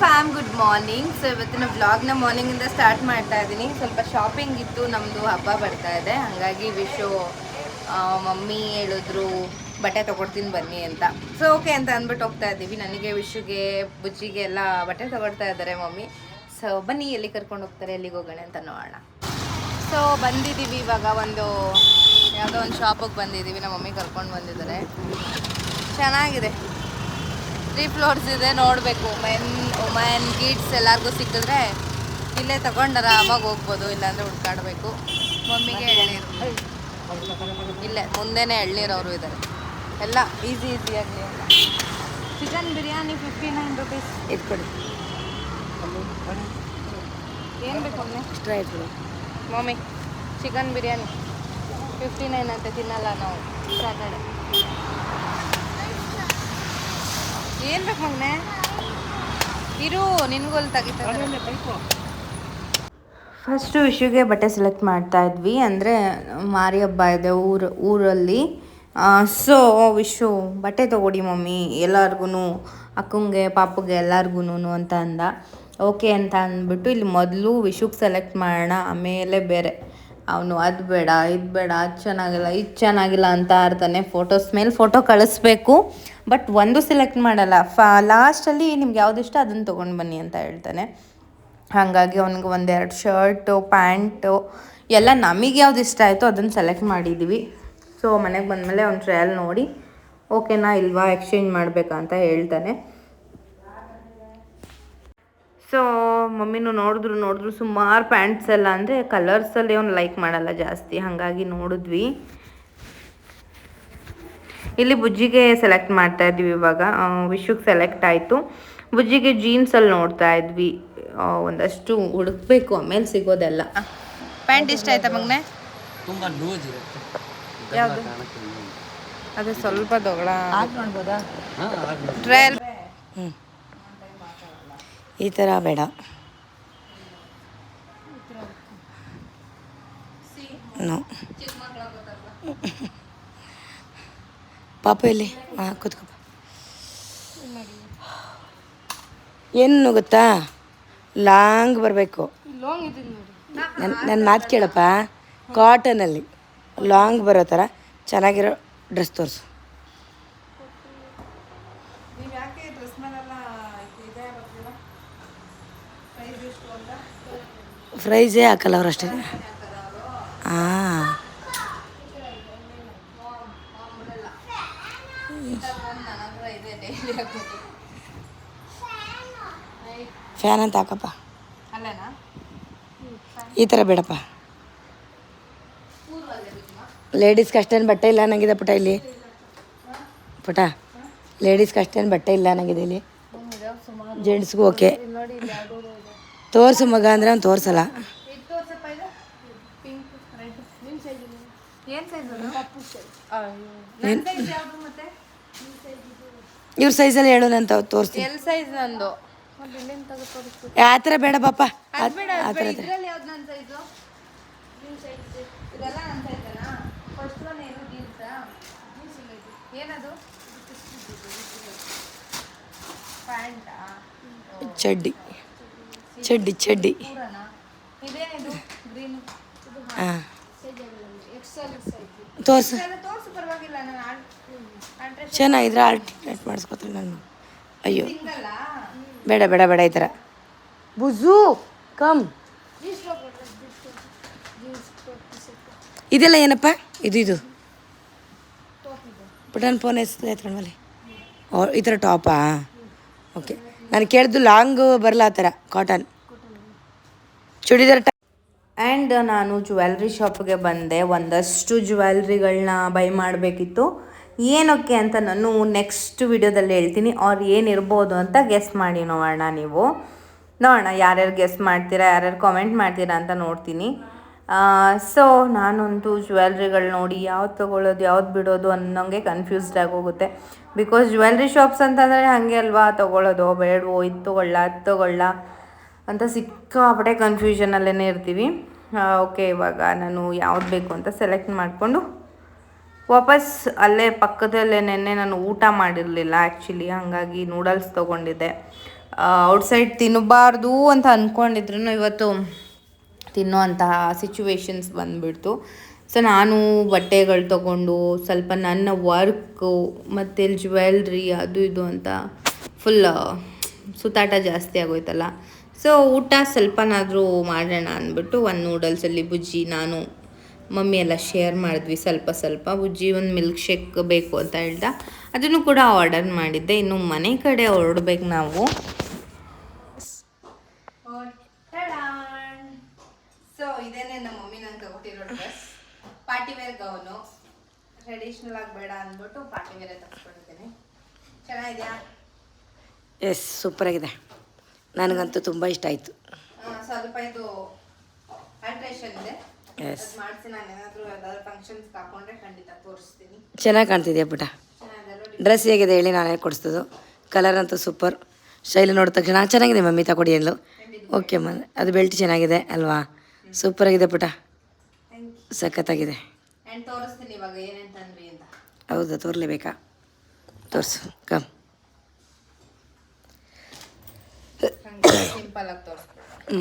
Fam good morning so ಇವತ್ತಿನ ವ್ಲಾಗ್ನ ಮಾರ್ನಿಂಗಿಂದ start ಮಾಡ್ತಾ ಇದ್ದೀನಿ. ಸ್ವಲ್ಪ ಶಾಪಿಂಗ್ ಇತ್ತು ನಮ್ಮದು ಹಬ್ಬ ಬರ್ತಾ ಇದೆ. ಹಾಗಾಗಿ ವಿಶು ಮಮ್ಮಿ ಹೇಳಿದ್ರು, ಬಟ್ಟೆ ತೊಗೊಡ್ತೀನಿ ಬನ್ನಿ ಅಂತ. ಸೊ ಓಕೆ ಅಂತ ಅಂದ್ಬಿಟ್ಟು ಹೋಗ್ತಾ ಇದ್ದೀವಿ. ನನಗೆ ವಿಶುಗೆ, ಬುಜ್ಜಿಗೆ ಎಲ್ಲ ಬಟ್ಟೆ ತೊಗೊಡ್ತಾ ಇದ್ದಾರೆ ಮಮ್ಮಿ. ಸೊ ಬನ್ನಿ ಎಲ್ಲಿ ಕರ್ಕೊಂಡು ಹೋಗ್ತಾರೆ, ಎಲ್ಲಿಗೆ ಹೋಗೋಣ ಅಂತ ನೋಡೋಣ. ಸೊ ಬಂದಿದ್ದೀವಿ ಇವಾಗ ಒಂದು, ಯಾವುದೋ ಒಂದು ಶಾಪಿಗೆ ಬಂದಿದ್ದೀವಿ. ನಮ್ಮ ಮಮ್ಮಿ ಕರ್ಕೊಂಡು ಬಂದಿದ್ದಾರೆ. ಚೆನ್ನಾಗಿದೆ. ತ್ರೀ ಫ್ಲೋರ್ಸ್ ಇದೆ ನೋಡಬೇಕು. ಮೆನ್ ವುಮೆನ್ ಕಿಡ್ಸ್ ಎಲ್ಲರಿಗೂ ಸಿಕ್ಕಿದ್ರೆ ಇಲ್ಲೇ ತಗೊಂಡು ಆರಾಮಾಗಿ ಹೋಗ್ಬೋದು ಇಲ್ಲಾಂದರೆ ಹುಡ್ಕಾಡಬೇಕು. ಮಮ್ಮಿಗೆ ಎಳ್ನೀರು. ಇಲ್ಲೇ ಮುಂದೆನೇ ಅವರು ಇದ್ದಾರೆ ಎಲ್ಲ ಈಸಿ ಈಸಿಯಾಗಿ ಎಲ್ಲ. Chicken biryani fifty nine rupees ಇಟ್ಕೊಡಿ ಏನು ಬೇಕು mummy? Extra ಇಟ್ಕೊಡಿ mummy chicken biryani fifty nine ಅಂತ ತಿನ್ನಲ್ಲ ನಾವು. ಸ್ಯಾಟರ್ಡೆ ಏನು ಬೇಕು ಮಗನೆ? ಇರು ನಿನ್ಗೂ ಅಲ್ಲಿ ತೆಗಿತಾರೆ ಫಸ್ಟು ವಿಶುಗೆ ಬಟ್ಟೆ ಸೆಲೆಕ್ಟ್ ಮಾಡ್ತಾ ಇದ್ವಿ. ಅಂದರೆ ಮಾರಿ ಹಬ್ಬ ಇದೆ ಊರು, ಊರಲ್ಲಿ. ಸೊ ವಿಶು ಬಟ್ಟೆ ತೊಗೊಡಿ ಮಮ್ಮಿ ಎಲ್ಲರಿಗೂ ಅಕ್ಕಂಗೆ, ಪಾಪುಗೆ ಎಲ್ಲರಿಗೂ ಅಂತ ಅಂದ. ಓಕೆ ಅಂತ ಅಂದ್ಬಿಟ್ಟು ಇಲ್ಲಿ ಮೊದಲು ವಿಶುಗೆ ಸೆಲೆಕ್ಟ್ ಮಾಡೋಣ, ಆಮೇಲೆ ಬೇರೆ. ಅವನು, ಅದು ಬೇಡ, ಇದು ಬೇಡ, ಅದು ಚೆನ್ನಾಗಿಲ್ಲ, ಇದು ಚೆನ್ನಾಗಿಲ್ಲ ಅಂತ ಇರ್ತಾನೆ ಫೋಟೋಸ್ ಮೇಲೆ ಫೋಟೋ ಕಳಿಸ್ಬೇಕು. ಬಟ್ ಒಂದು ಸೆಲೆಕ್ಟ್ ಮಾಡಲ್ಲ. ಫ ಲಾಸ್ಟಲ್ಲಿ ನಿಮ್ಗೆ ಯಾವ್ದು ಇಷ್ಟ ಅದನ್ನು ತೊಗೊಂಡು ಬನ್ನಿ ಅಂತ ಹೇಳ್ತಾನೆ. ಹಾಗಾಗಿ ಅವನಿಗೆ ಒಂದೆರಡು ಶರ್ಟು ಪ್ಯಾಂಟು ಎಲ್ಲ ನಮಗೆ ಯಾವ್ದು ಇಷ್ಟ ಆಯಿತು ಅದನ್ನು ಸೆಲೆಕ್ಟ್ ಮಾಡಿದ್ವಿ. ಸೊ ಮನೆಗೆ ಬಂದಮೇಲೆ ಅವ್ನು ಟ್ರಯಲ್ ನೋಡಿ ಓಕೆನಾ ಇಲ್ವಾ ಎಕ್ಸ್ಚೇಂಜ್ ಮಾಡಬೇಕಾ? ಅಂತ ಹೇಳ್ತಾನೆ. ಸೊ ಮಮ್ಮಿನೂ ನೋಡಿದ್ರು ನೋಡಿದ್ರು ಸುಮಾರು ಪ್ಯಾಂಟ್ಸ್ ಎಲ್ಲ ಅಂದರೆ ಕಲರ್ಸಲ್ಲಿ ಅವ್ನು ಲೈಕ್ ಮಾಡಲ್ಲ ಜಾಸ್ತಿ. ಹಾಗಾಗಿ ನೋಡಿದ್ವಿ. ಇಲ್ಲಿ ಬುಜ್ಜಿಗೆ ಸೆಲೆಕ್ಟ್ ಮಾಡ್ತಾ ಇದ್ವಿ ಇವಾಗ. ವಿಶುಗೆ ಸೆಲೆಕ್ಟ್ ಆಯಿತು. ಬುಜ್ಜಿಗೆ ಜೀನ್ಸಲ್ಲಿ ನೋಡ್ತಾ ಇದ್ವಿ. ಒಂದಷ್ಟು ಹುಡುಕ್ಬೇಕು ಆಮೇಲೆ ಸಿಗೋದೆಲ್ಲ. ಪ್ಯಾಂಟ್ ಇಷ್ಟ ಆಯ್ತಾ ಮಗ್ನೆ? ತುಂಬ ಲೂಸ್ ಇರುತ್ತೆ. ಯಾವುದು? ಅದೇ ಸ್ವಲ್ಪ ದೊಗಳ. ಟ್ರಯಲ್ ಈ ಥರ ಬೇಡ. ನೋ ಪಾಪ ಎಲ್ಲಿ? ಹಾಂ ಕೂತ್ಕೋ. ಏನು ಗೊತ್ತಾ? ಲಾಂಗ್ ಬರಬೇಕು. ನನ್ನ ನನ್ನ ಮಾತು ಕೇಳಪ್ಪ. ಕಾಟನಲ್ಲಿ. ಲಾಂಗ್ ಬರೋ ಥರ ಚೆನ್ನಾಗಿರೋ ಡ್ರೆಸ್ ತೋರಿಸು. ಪ್ರೈಸೇ ಹಾಕಲ್ಲ ಅವ್ರು ಅಷ್ಟೇ. ಹಾಂ ಫ್ಯಾನ್ ಅಂತ ಹಾಕಪ್ಪ. ಈ ಥರ ಬೇಡಪ್ಪ. ಲೇಡೀಸ್ಗೆ ಅಷ್ಟೇನು ಬಟ್ಟೆ ಇಲ್ಲ ನನಗಿದೆ ಪುಟ ಇಲ್ಲಿ. ಪುಟ ಲೇಡೀಸ್ಗೆ ಅಷ್ಟೇನು ಬಟ್ಟೆ ಇಲ್ಲ ನನಗಿದೆ ಇಲ್ಲಿ. ಜೆಂಟ್ಸ್ಗೂ ಓಕೆ ತೋರಿಸು ಮಗ ಅಂದರೆ ಅವ್ನು ತೋರಿಸಲ್ಲ. ಇವ್ರ ಸೈಜಲ್ಲಿ ಹೇಳು ನಾನು ತೋರಿಸ್ತೀನಿ. ಎಲ್ ಸೈಜ್ ನಂದು? ಆ ಥರ ಬೇಡ ಪಾಪ. ಆ ಥರ ಚಡ್ಡಿ. ಚಡ್ಡಿ. ಚಡ್ಡಿ ಹಾಂ. ತೋರಿಸು. ಚೆನ್ನಾಗಿದ್ರೆ ಆಲ್ಟಿನೇಟ್ ಮಾಡಿಸ್ಕೊತೀನಿ ನಾನು. ಅಯ್ಯೋ. ಬೇಡ ಬೇಡ ಬೇಡ ಈ ಥರ ಬುಜು ಕಮ್ ಇದೆಲ್ಲ ಏನಪ್ಪ? ಇದು ಇದು. ಬಟನ್ ಫೋನ್ ಎತ್ಕೊಂಡ್ಮೇಲೆ ಓ, ಈ ಥರ ಟಾಪಾ ಓಕೆ ನಾನು ಕೇಳಿದ್ದು ಲಾಂಗ್ ಬರಲ್ಲ ಆ ಥರ ಕಾಟನ್ ಚೂಡಿದಾರ್ ಟ ಆ್ಯಂಡ್ ನಾನು ಜ್ಯುವೆಲ್ರಿ ಶಾಪ್ಗೆ ಬಂದೆ. ಒಂದಷ್ಟು ಜ್ಯುವೆಲ್ರಿಗಳನ್ನ ಬೈ ಮಾಡಬೇಕಿತ್ತು. ಏನಕ್ಕೆ ಅಂತ ನಾನು ನೆಕ್ಸ್ಟ್ ವಿಡಿಯೋದಲ್ಲಿ ಹೇಳ್ತೀನಿ. ಅವ್ರು ಏನಿರ್ಬೋದು ಅಂತ ಗೆಸ್ ಮಾಡಿ ನೋಡೋಣ ನೀವು. ನೋಡೋಣ, ಯಾರ್ಯಾರು ಗೆಸ್ ಮಾಡ್ತೀರಾ, ಯಾರ್ಯಾರು ಕಾಮೆಂಟ್ ಮಾಡ್ತೀರಾ ಅಂತ ನೋಡ್ತೀನಿ. ಸೊ ನಾನಂತೂ ಜ್ಯುವೆಲ್ರಿಗಳು ನೋಡಿ, ಯಾವ್ದು ತೊಗೊಳ್ಳೋದು, ಯಾವ್ದು ಬಿಡೋದು ಅನ್ನೋಂಗೆ ಕನ್ಫ್ಯೂಸ್ಡ್ ಆಗೋಗುತ್ತೆ ಬಿಕಾಸ್ ಜ್ಯುವೆಲ್ರಿ ಶಾಪ್ಸ್ ಅಂತಂದರೆ ಹಾಗೆ ಅಲ್ವಾ, ತೊಗೊಳ್ಳೋದು, ಬೇಡವೋ, ಇದು ತೊಗೊಳ್ಳ, ಅದು ತೊಗೊಳ್ಳ ಅಂತ ಸಿಕ್ಕಾಪಟ್ಟೆ ಕನ್ಫ್ಯೂಷನಲ್ಲೇ ಇರ್ತೀವಿ. ಓಕೆ ಇವಾಗ ನಾನು ಯಾವ್ದು ಬೇಕು ಅಂತ ಸೆಲೆಕ್ಟ್ ಮಾಡಿಕೊಂಡು ವಾಪಸ್ ಅಲ್ಲೇ ಪಕ್ಕದಲ್ಲೇ ನೆನ್ನೆ ನಾನು ಊಟ ಮಾಡಿರಲಿಲ್ಲ ಆ್ಯಕ್ಚುಲಿ ಹಾಗಾಗಿ ನೂಡಲ್ಸ್ ತೊಗೊಂಡಿದ್ದೆ. ಔಟ್ಸೈಡ್ ತಿನ್ನಬಾರ್ದು ಅಂತ ಅಂದ್ಕೊಂಡಿದ್ರು ಇವತ್ತು ತಿನ್ನುವಂತಹ ಸಿಚುವೇಶನ್ಸ್ ಬಂದುಬಿಡ್ತು. ಸೊ ನಾನು ಬಟ್ಟೆಗಳು ತೊಗೊಂಡು, ಸ್ವಲ್ಪ ನನ್ನ ವರ್ಕು ಮತ್ತು ಜ್ಯುವೆಲ್ರಿ ಅದು ಇದು ಅಂತ ಫುಲ್ ಸುತ್ತಾಟ ಜಾಸ್ತಿ ಆಗೋಯ್ತಲ್ಲ. ಸೊ ಊಟ ಸ್ವಲ್ಪನಾದರೂ ಮಾಡೋಣ ಅಂದ್ಬಿಟ್ಟು ಒಂದು ನೂಡಲ್ಸಲ್ಲಿ ಬುಜ್ಜಿ ನಾನು ಮಮ್ಮಿ ಎಲ್ಲ ಶೇರ್ ಮಾಡಿದ್ವಿ. ಸ್ವಲ್ಪ ಸ್ವಲ್ಪ ಉಜ್ಜಿ ಒಂದು ಮಿಲ್ಕ್ ಶೇಕ್ ಬೇಕು ಅಂತ ಹೇಳ್ದ. ಅದನ್ನು ಕೂಡ ಆರ್ಡರ್ ಮಾಡಿದ್ದೆ. ಇನ್ನು ಮನೆ ಕಡೆ ಹೊರಡ್ಬೇಕು ನಾವು. ಸೊ ಇದೇನೆ ನಮ್ಮ ಮಮ್ಮಿ ನಂಗೆ ಕೊಟ್ಟಿರೋ dress party wear gown. Traditional ಆಗಿ ಬೇಡ ಅಂದ್ಬಿಟ್ಟು ಪಾರ್ಟಿ ವೇರೇ ತಗೊಂಡಿದ್ದೀನಿ ಚೆನ್ನಾಗಿದೆಯಾ? ಎಸ್ ಸೂಪರಾಗಿದೆ ನನಗಂತೂ ತುಂಬ ಇಷ್ಟ ಆಯಿತು. ಆ, ಸ್ವಲ್ಪ ಇದು ಆಲ್ಟ್ರೇಷನ್ ಇದೆ. ಎಸ್ ಚೆನ್ನಾಗಿ ಕಾಣ್ತಿದೆಯಾ ಪುಟ? ಡ್ರೆಸ್ ಹೇಗಿದೆ ಹೇಳಿ ನಾನೇ ಕೊಡಿಸ್ತದು ಕಲರ್ ಅಂತೂ ಸೂಪರ್ ಶೈಲಿ ನೋಡಿದ ತಕ್ಷಣ ಚೆನ್ನಾಗಿದೆ ಮಮ್ಮಿ ತಗೊಡಿ ಅಂದ್ಲು. ಓಕೆ ಮ ಅದು ಬೆಲ್ಟ್ ಚೆನ್ನಾಗಿದೆ ಅಲ್ವಾ? ಸೂಪರಾಗಿದೆ ಪುಟ. ಸಖತ್ತಾಗಿದೆ. ಹೌದಾ ತೋರ್ಲೇಬೇಕಾ? ತೋರಿಸು ಕಮ್ ಹ್ಞೂ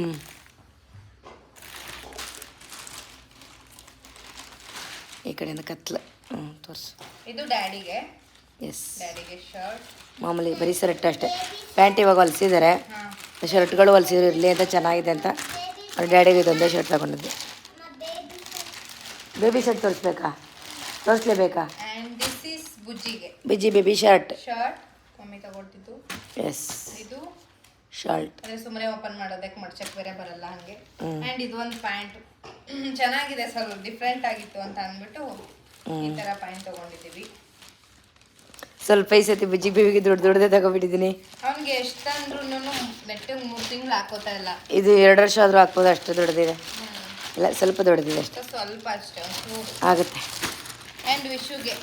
ಈ ಕಡೆಯಿಂದ ಕತ್ಲು. ಹ್ಞೂ ತೋರಿಸು. ಇದು ಡ್ಯಾಡಿಗೆ. S ಡ್ಯಾಡಿಗೆ shirt. ಮಾಮೂಲಿ ಬರೀ ಶರ್ಟ್ ಅಷ್ಟೇ. ಪ್ಯಾಂಟ್ ಇವಾಗ ಹೊಲಿಸಿದ್ದಾರೆ ಶರ್ಟ್ಗಳು ಹೊಲಿಸಿದ್ರು ಇರಲಿ ಅಂತ ಚೆನ್ನಾಗಿದೆ ಅಂತ. ಅವ್ರ ಡ್ಯಾಡಿಗೆ ಇದೊಂದೇ ಶರ್ಟ್ ತಗೊಂಡಿದ್ದೆ. ಬೇಬಿ ಶರ್ಟ್ ತೋರಿಸ್ಬೇಕಾ? ತೋರಿಸ್ಲೇಬೇಕಾ? ಬುಜ್ಜಿಗೆ. ಬಿಜಿ ಬೇಬಿ ಶರ್ಟ್ ಶರ್ಟ್ ಮಮ್ಮಿ ತಗೊಳ್ತಿದ್ದು. ಎಸ್ ಇದು. ಶರ್ಟ್ ಸುಮ್ಮನೆ ಓಪನ್ ಮಾಡೋದಕ್ಕೆ ಮಡ್ಚಕ್ ಬೇರೆ ಬರಲ್ಲ ಹಂಗೆ. ಆ್ಯಂಡ್ ಇದು ಒಂದು ಪ್ಯಾಂಟ್ ಚೆನ್ನಾಗಿದೆ ಸ್ವಲ್ಪ ಡಿಫ್ರೆಂಟ್ ಆಗಿತ್ತು ಅಂತ ಅಂದ್ಬಿಟ್ಟು ಈ ಥರ ಪ್ಯಾಂಟ್ ತಗೊಂಡಿದ್ದೀವಿ. ಸ್ವಲ್ಪ ಈ ಸತಿ ಬಿಜಿ ಬೇಬಿಗೆ ದೊಡ್ಡ ದೊಡ್ಡದೇ ತಗೊಬಿಟ್ಟಿದ್ದೀನಿ ಅವ್ನಿಗೆ ಎಷ್ಟಂದ್ರೂ ನೆಟ್ಟಿಗೆ ಮೂರು ತಿಂಗಳು ಹಾಕೋತಾ ಇಲ್ಲ. ಇದು ಎರಡು ವರ್ಷ ಆದರೂ ಹಾಕ್ಬೋದು ಅಷ್ಟು ದೊಡ್ಡದಿದೆ. ಇಲ್ಲ ಸ್ವಲ್ಪ ದೊಡ್ಡದಿದೆ ಅಷ್ಟೇ. ಸ್ವಲ್ಪ ಅಷ್ಟೇ ಆಗುತ್ತೆ. ಆ್ಯಂಡ್ ವಿಶುಗೆ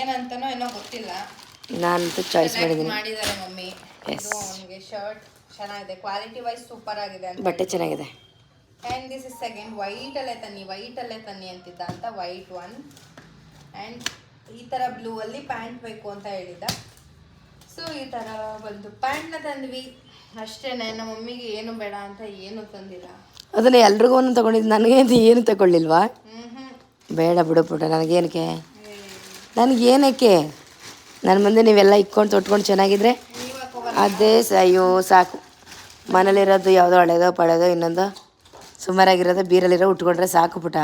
ಏನಂತನೋ ಏನೋ ಗೊತ್ತಿಲ್ಲ. ನಾನಂತೂ ಚಾಯ್ಸ್ ಮಾಡಿದ್ದೀನಿ. ಮಾಡಿದ್ದಾರೆ ಮಮ್ಮಿ. ಅವನಿಗೆ ಶರ್ಟ್ ಚೆನ್ನಾಗಿದೆ ಕ್ವಾಲಿಟಿ ವೈಸ್ ಸೂಪರ್ ಆಗಿದೆ ಬಟ್ಟೆ ಚೆನ್ನಾಗಿದೆ. And this is second white ಅಲ್ಲೇ ತನ್ನಿ ವೈಟ್ ಅಲ್ಲೇ ತನ್ನಿ ಅಂತಿದ್ದ ಅಂತ ವೈಟ್ ಒನ್ ಆ್ಯಂಡ್ ಈ ಥರ ಬ್ಲೂ ಅಲ್ಲಿ ಪ್ಯಾಂಟ್ ಬೇಕು ಅಂತ ಹೇಳಿದ್ದ. ಸೊ ಈ ಥರ ಒಂದು ಪ್ಯಾಂಟ್ನ ತಂದ್ವಿ. ಅಷ್ಟೇ ನಮ್ಮ ಮಮ್ಮಿಗೆ ಏನು ಬೇಡ ಅಂತ ಏನು ತಂದಿಲ್ಲ. ಅದನ್ನ ಎಲ್ರಿಗೂ ಒಂದು ತಗೊಂಡಿದ್ದು. ನನಗೆ ಏನು ತಗೊಳ್ಳಿಲ್ವಾ? ಬೇಡ ಬಿಡು ಪುಟ ನನಗೇನಕ್ಕೆ? ನನಗೇನಕ್ಕೆ? ನನ್ನ ಮುಂದೆ ನೀವೆಲ್ಲ ಇಕ್ಕೊಂಡು ತೊಟ್ಕೊಂಡು ಚೆನ್ನಾಗಿದ್ರೆ ಅದೇ ಅಯ್ಯೋ ಸಾಕು. ಮನೇಲಿರೋದು ಯಾವುದೋ ಹಳೇದೋ ಪಳೆದೋ ಇನ್ನೊಂದು ಸುಮಾರಾಗಿರೋದು ಬೀರಲ್ಲಿರೋ ಉಟ್ಕೊಂಡ್ರೆ ಸಾಕು ಪುಟ.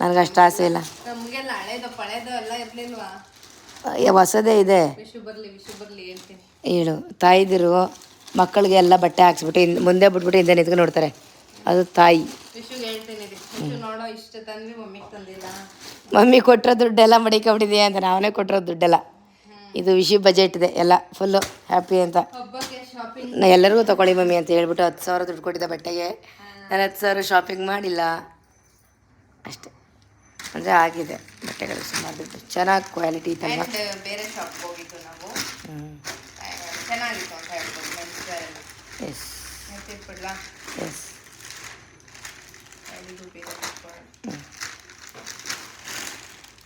ನನಗೆ ಅಷ್ಟು ಆಸೆ ಇಲ್ಲ. ಹೊಸದೇ ಇದೆ. ಹೇಳು ತಾಯಿದಿರು ಮಕ್ಕಳಿಗೆ ಎಲ್ಲ ಬಟ್ಟೆ ಹಾಕ್ಸ್ಬಿಟ್ಟು ಹಿಂದೆ ಮುಂದೆ ಬಿಟ್ಬಿಟ್ಟು ಹಿಂದೆ ನಿಂತ್ಕೊಂಡು ನೋಡ್ತಾರೆ. ಅದು ತಾಯಿ. ಮಮ್ಮಿ ಕೊಟ್ಟಿರೋ ದುಡ್ಡೆಲ್ಲ ಮಡಿಕೊಬಿಟ್ಟಿದೆಯಾ ಅಂತ ನಾವೇ ಕೊಟ್ಟಿರೋ ದುಡ್ಡೆಲ್ಲ. ಇದು ವಿಷಯ ಬಜೆಟ್ ಇದೆ ಎಲ್ಲ ಫುಲ್ಲು ಹ್ಯಾಪಿ ಅಂತ. ಎಲ್ಲರಿಗೂ ತಗೊಳ್ಳಿ ಮಮ್ಮಿ ಅಂತ ಹೇಳ್ಬಿಟ್ಟು ಹತ್ತು ಸಾವಿರ ದುಡ್ಡು ಕೊಟ್ಟಿದ್ದೆ ಬಟ್ಟೆಗೆ. ನಾನು ಹತ್ತು ಸಾವಿರ ಶಾಪಿಂಗ್ ಮಾಡಿಲ್ಲ. ಅಷ್ಟೆ. ಅಂದರೆ ಆಗಿದೆ. ಬಟ್ಟೆಗಳು ಸುಮಾರು ದುಡ್ಡು ಚೆನ್ನಾಗಿ ಕ್ವಾಲಿಟಿ ಇದೆ ಬೇರೆ ಶಾಪ್ಗೆ ಹೋಗಿದ್ದು ನಾವು. ಚೆನ್ನಾಗಿತ್ತು ಅಂತ ಹೇಳ್ಬೋದು. ಎಸ್ ಎಸ್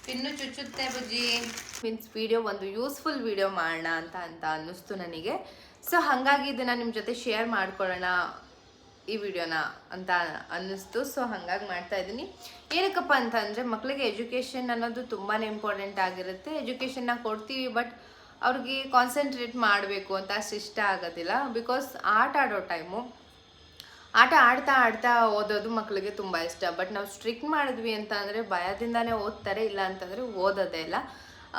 ಪಿನ್ನು ಚುಚ್ಚುತ್ತೆ ಬುಜ್ಜಿ. ಮೀನ್ಸ್ ವಿಡಿಯೋ ಒಂದು ಯೂಸ್ಫುಲ್ ವಿಡಿಯೋ ಮಾಡೋಣ ಅಂತ ಅಂತ ಅನ್ನಿಸ್ತು ನನಗೆ. ಸೊ ಹಾಗಾಗಿ ಇದನ್ನ ನಿಮ್ಮ ಜೊತೆ ಶೇರ್ ಮಾಡ್ಕೊಳ್ಳೋಣ. ಈ ವಿಡಿಯೋನ ಅಂತ ಅನ್ನಿಸ್ತು. ಸೊ ಹಾಗಾಗಿ ಮಾಡ್ತಾ ಇದ್ದೀನಿ. ಏನಕ್ಕಪ್ಪ ಅಂತ ಅಂದರೆ ಮಕ್ಕಳಿಗೆ ಎಜುಕೇಷನ್ ಅನ್ನೋದು ತುಂಬಾ ಇಂಪಾರ್ಟೆಂಟ್ ಆಗಿರುತ್ತೆ. ಎಜುಕೇಷನ್ನ ಕೊಡ್ತೀವಿ ಬಟ್ ಅವ್ರಿಗೆ ಕಾನ್ಸಂಟ್ರೇಟ್ ಮಾಡಬೇಕು ಅಂತ ಅಷ್ಟು ಇಷ್ಟ ಆಗೋದಿಲ್ಲ. ಬಿಕಾಸ್ ಆಟ ಆಡೋ ಟೈಮು ಆಟ ಆಡ್ತಾ ಆಡ್ತಾ ಓದೋದು ಮಕ್ಕಳಿಗೆ ತುಂಬ ಇಷ್ಟ. ಬಟ್ ನಾವು ಸ್ಟ್ರಿಕ್ಟ್ ಮಾಡಿದ್ವಿ ಅಂತ ಅಂದರೆ, ಭಯದಿಂದಾನೇ ಓದ್ತಾರೆ, ಇಲ್ಲ ಅಂತಂದರೆ ಓದೋದೇ ಇಲ್ಲ.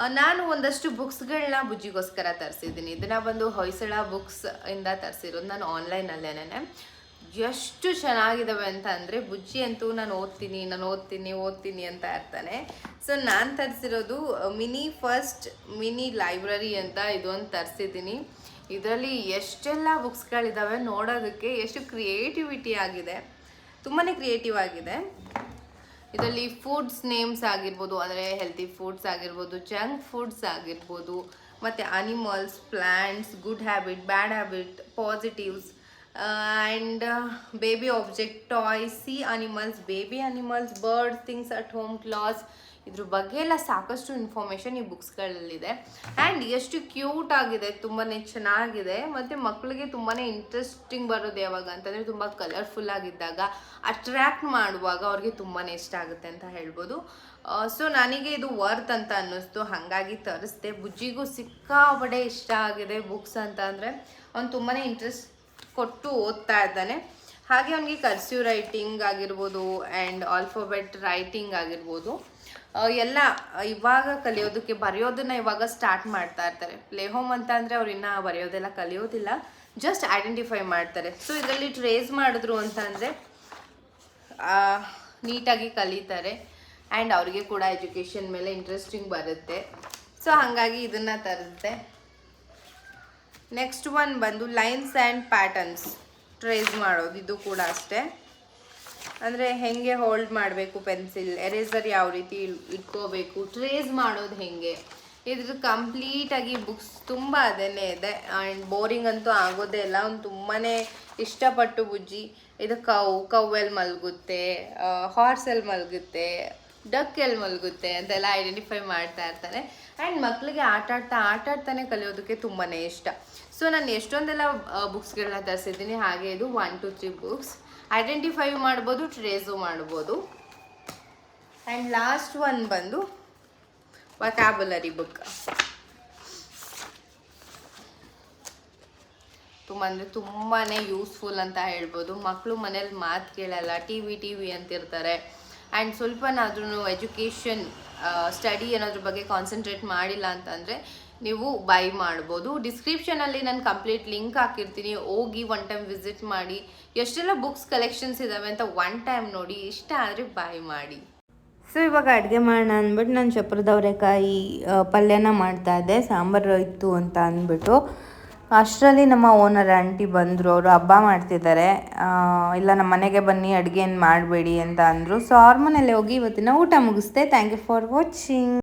ನಾನು ಒಂದಷ್ಟು ಬುಕ್ಸ್ಗಳನ್ನ ಬುಜ್ಜಿಗೋಸ್ಕರ ತರಿಸಿದ್ದೀನಿ. ಇದನ್ನ ಬಂದು ಹೊಯ್ಸಳ ಬುಕ್ಸ್ ಇಂದ ತರಿಸಿರೋದು ನಾನು ಆನ್ಲೈನಲ್ಲೇನೆ ಎಷ್ಟು ಚೆನ್ನಾಗಿದ್ದಾವೆ ಅಂತ ಅಂದರೆ ಬುಜ್ಜಿ ಅಂತೂ ನಾನು ಓದ್ತೀನಿ ನಾನು ಓದ್ತೀನಿ ಓದ್ತೀನಿ ಅಂತ ಇರ್ತಾನೆ ಸೊ ನಾನು ತರಿಸಿರೋದು ಮಿನಿ ಫಸ್ಟ್ ಮಿನಿ ಲೈಬ್ರರಿ ಅಂತ ಇದೊಂದು ತರಿಸಿದ್ದೀನಿ. ಇದರಲ್ಲಿ ಎಷ್ಟೆಲ್ಲ ಬುಕ್ಸ್ಗಳಿದ್ದಾವೆ ನೋಡೋದಕ್ಕೆ ಎಷ್ಟು ಕ್ರಿಯೇಟಿವಿಟಿ ಆಗಿದೆ. ತುಂಬಾ ಕ್ರಿಯೇಟಿವ್ ಆಗಿದೆ. ಇದರಲ್ಲಿ ಫುಡ್ಸ್ ನೇಮ್ಸ್ ಆಗಿರ್ಬೋದು, ಅಂದರೆ ಹೆಲ್ತಿ ಫುಡ್ಸ್ ಆಗಿರ್ಬೋದು, ಜಂಕ್ ಫುಡ್ಸ್ ಆಗಿರ್ಬೋದು, ಮತ್ತು animals plants good habit, bad habit, positives and baby object toys sea animals baby animals bird things at home class ಇದ್ರ ಬಗ್ಗೆ ಎಲ್ಲ ಸಾಕಷ್ಟು ಇನ್ಫಾರ್ಮೇಷನ್ ಈ ಬುಕ್ಸ್ಗಳಲ್ಲಿದೆ ಆ್ಯಂಡ್ ಎಷ್ಟು ಕ್ಯೂಟ್ ಆಗಿದೆ ತುಂಬಾ ಚೆನ್ನಾಗಿದೆ. ಮತ್ತು ಮಕ್ಕಳಿಗೆ ತುಂಬಾ ಇಂಟ್ರೆಸ್ಟಿಂಗ್ ಬರೋದು ಯಾವಾಗ ಅಂತಂದರೆ ತುಂಬ ಕಲರ್ಫುಲ್ ಆಗಿದ್ದಾಗ ಅಟ್ರ್ಯಾಕ್ಟ್ ಮಾಡುವಾಗ ಅವ್ರಿಗೆ ತುಂಬಾ ಇಷ್ಟ ಆಗುತ್ತೆ ಅಂತ ಹೇಳ್ಬೋದು. ಸೊ ನನಗೆ ಇದು ವರ್ತ್ ಅಂತ ಅನ್ನಿಸ್ತು. ಹಾಗಾಗಿ ತರಿಸ್ದೆ. ಬುಜ್ಜಿಗೂ ಸಿಕ್ಕಾಪಡೆ ಇಷ್ಟ ಆಗಿದೆ ಬುಕ್ಸ್ ಅಂತ ಅಂದರೆ. ಅವ್ನು ತುಂಬಾ ಇಂಟ್ರೆಸ್ಟ್ ಕೊಟ್ಟು ಓದ್ತಾ ಇದ್ದಾನೆ. ಹಾಗೆ ಅವನಿಗೆ ಕರ್ಸ್ಯೂ ರೈಟಿಂಗ್ ಆಗಿರ್ಬೋದು ಆ್ಯಂಡ್ ಆಲ್ಫಾಬೆಟ್ ರೈಟಿಂಗ್ ಆಗಿರ್ಬೋದು. ಎಲ್ಲ ಇವಾಗ ಕಲಿಯೋದಕ್ಕೆ, ಬರೆಯೋದನ್ನ ಇವಾಗ ಸ್ಟಾರ್ಟ್ ಮಾಡ್ತಾ ಇರ್ತಾರೆ. ಪ್ಲೇ ಹೋಮ್ ಅಂತ ಅಂದರೆ ಅವ್ರು ಇನ್ನೂ ಬರೆಯೋದೆಲ್ಲ ಕಲಿಯೋದಿಲ್ಲ ಜಸ್ಟ್ ಐಡೆಂಟಿಫೈ ಮಾಡ್ತಾರೆ. ಸೊ ಇದರಲ್ಲಿ ಟ್ರೇಸ್ ಮಾಡಿದ್ರು ಅಂತ ಅಂದರೆ ನೀಟಾಗಿ ಕಲಿತಾರೆ ಆ್ಯಂಡ್ ಅವರಿಗೆ ಕೂಡ ಎಜುಕೇಷನ್ ಮೇಲೆ ಇಂಟ್ರೆಸ್ಟಿಂಗ್ ಬರುತ್ತೆ. ಸೊ ಹಾಗಾಗಿ ಇದನ್ನು ತರುತ್ತೆ. ನೆಕ್ಸ್ಟ್ ಒನ್ ಬಂದು ಲೈನ್ಸ್ ಆ್ಯಂಡ್ ಪ್ಯಾಟರ್ನ್ಸ್ ಟ್ರೇಸ್ ಮಾಡೋದು, ಇದು ಕೂಡ ಅಷ್ಟೇ. ಅಂದರೆ ಹೆಂಗೆ ಹೋಲ್ಡ್ ಮಾಡಬೇಕು ಪೆನ್ಸಿಲ್ ಎರೇಸರ್ ಯಾವ ರೀತಿ ಇಟ್ಕೋಬೇಕು ಟ್ರೇಸ್ ಮಾಡೋದು ಹೆಂಗೆ. ಇದ್ರದ್ದು ಕಂಪ್ಲೀಟಾಗಿ ಬುಕ್ಸ್ ತುಂಬ ಅದೇ ಇದೆ. ಆ್ಯಂಡ್ ಬೋರಿಂಗ್ ಅಂತೂ ಆಗೋದೇ ಇಲ್ಲ, ಅವ್ನು ತುಂಬಾ ಇಷ್ಟಪಟ್ಟು ಬುಜ್ಜಿ. ಇದು ಕೌ ಕವ್ವಲ್ಲಿ ಮಲಗುತ್ತೆ ಹಾರ್ಸಲ್ಲಿ ಮಲಗುತ್ತೆ ಡಕ್ಕಲ್ಲಿ ಮಲಗುತ್ತೆ ಅಂತೆಲ್ಲ ಐಡೆಂಟಿಫೈ ಮಾಡ್ತಾ ಇರ್ತಾನೆ ಆ್ಯಂಡ್ ಮಕ್ಕಳಿಗೆ ಆಟ ಆಡ್ತಾ, ಆಟ ಆಡ್ತಾನೆ ಕಲಿಯೋದಕ್ಕೆ ತುಂಬಾ ಇಷ್ಟ. ಸೊ ನಾನು ಎಷ್ಟೊಂದೆಲ್ಲ ಬುಕ್ಸ್ಗಳನ್ನ ತರಿಸಿದ್ದೀನಿ, ಹಾಗೆ ಇದು one two three books identify ಮಾಡ್ಬೋದು ಟ್ರೇಸು ಮಾಡ್ಬೋದು. ಆ್ಯಂಡ್ ಲಾಸ್ಟ್ ಒನ್ ಬಂದು ವಕ್ಯಾಬುಲರಿ ಬುಕ್ ತುಂಬ ಅಂದರೆ ತುಂಬಾ ಯೂಸ್ಫುಲ್ ಅಂತ ಹೇಳ್ಬೋದು. ಮಕ್ಕಳು ಮನೇಲಿ ಮಾತು ಕೇಳಲ್ಲ ಟಿ ವಿ ಟಿ ವಿ ಅಂತಿರ್ತಾರೆ. ಆ್ಯಂಡ್ ಸ್ವಲ್ಪನಾದ್ರೂ ಎಜುಕೇಷನ್ ಸ್ಟಡಿ ಅನ್ನೋದ್ರ ಬಗ್ಗೆ ಕಾನ್ಸಂಟ್ರೇಟ್ ಮಾಡಿಲ್ಲ ಅಂತಂದರೆ ನೀವು ಬೈ ಮಾಡ್ಬೋದು. ಡಿಸ್ಕ್ರಿಪ್ಷನಲ್ಲಿ ನಾನು ಕಂಪ್ಲೀಟ್ ಲಿಂಕ್ ಹಾಕಿರ್ತೀನಿ. ಹೋಗಿ ಒನ್ ಟೈಮ್ ವಿಸಿಟ್ ಮಾಡಿ. ಎಷ್ಟೆಲ್ಲ ಬುಕ್ಸ್ ಕಲೆಕ್ಷನ್ಸ್ ಇದ್ದಾವೆ ಅಂತ ಒನ್ ಟೈಮ್ ನೋಡಿ. ಇಷ್ಟ ಆದರೆ ಬೈ ಮಾಡಿ. ಸೊ ಇವಾಗ ಅಡುಗೆ ಮಾಡೋಣ ಅಂದ್ಬಿಟ್ಟು ನಾನು ಚಪ್ರದವರೆಕಾಯಿ ಪಲ್ಯನ ಮಾಡ್ತಾ ಇದ್ದೆ. ಸಾಂಬಾರು ಇತ್ತು ಅಂತ ಅಂದ್ಬಿಟ್ಟು. ಅಷ್ಟರಲ್ಲಿ ನಮ್ಮ ಓನರ್ ಆಂಟಿ ಬಂದರು, ಅವರು ಹಬ್ಬ ಮಾಡ್ತಿದ್ದಾರೆ ಇಲ್ಲ ನಮ್ಮ ಮನೆಗೆ ಬನ್ನಿ, ಅಡುಗೆ ಏನು ಮಾಡಬೇಡಿ ಅಂತ ಅಂದರು. ಸೊ ಅವ್ರ ಮನೇಲಿ ಹೋಗಿ ಇವತ್ತಿನ ಊಟ ಮುಗಿಸ್ದೆ. Thank you for watching